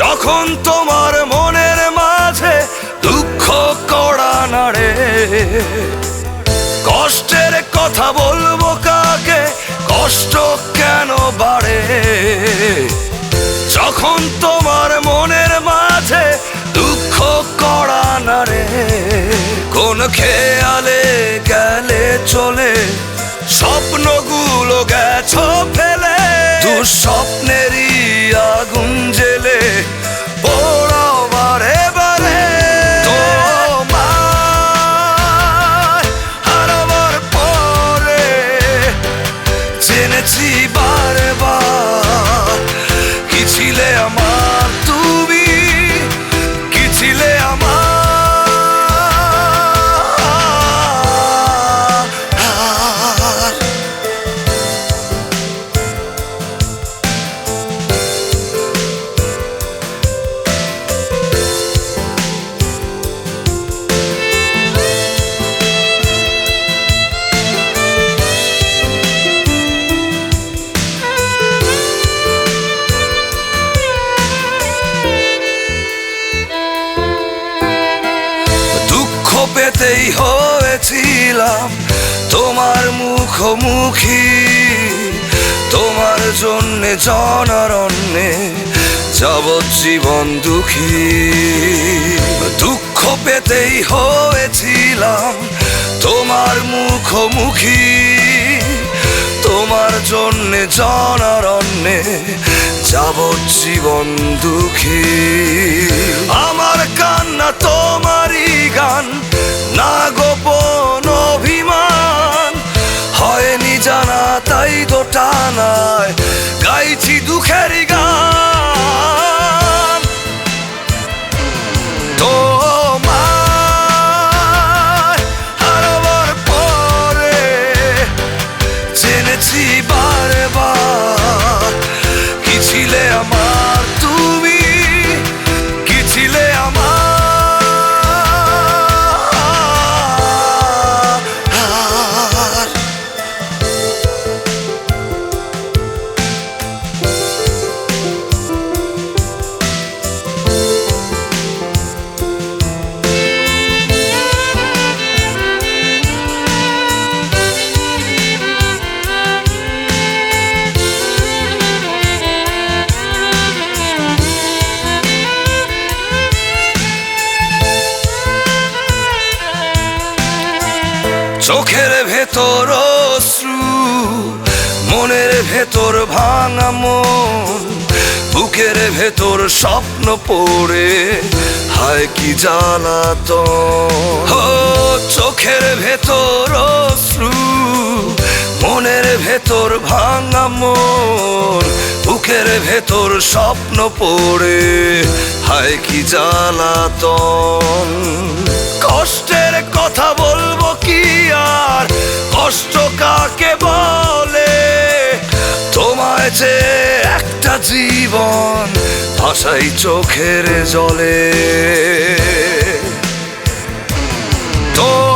যখন তোমার মনের মাঝে দুঃখ কড়া নাড়ে, কষ্টের কথা বলব কাকে, কষ্ট কেন বাড়ে? যখন তোমার মনের মাঝে দুঃখ কড়া নাড়ে, কোন খেয়ালে গেলে চলে, স্বপ্নগুলো গেছো ফেলে। দুঃস্বপ্নেরই 记 পেতেই হয়েছিলাম। তোমার মুখোমুখি, তোমার জন্যে, জনরণ্যে যাবজ্জীবন দুঃখী। দুঃখ পেতেই হয়েছিলাম তোমার মুখোমুখি, তোমার জন্যে, জনরণ্যে যাবজ্জীবন দুঃখী। জানা তাই তো টানায় গাইছি দুঃখের গান। চোখের ভেতর অশ্রু, মনের ভেতর ভাঙা মন, বুকের ভেতর স্বপ্ন পড়ে, হায় কি জ্বালাতন ও, চোখের ভেতর অশ্রু, মনের ভেতর ভাঙা মন, বুকের ভেতর স্বপ্ন পড়ে, হায় কি জ্বালাতন কষ্ট কাকে বলে? তোমায় যে একটা জীবন ভাষাই চোখের জলে। তোমায়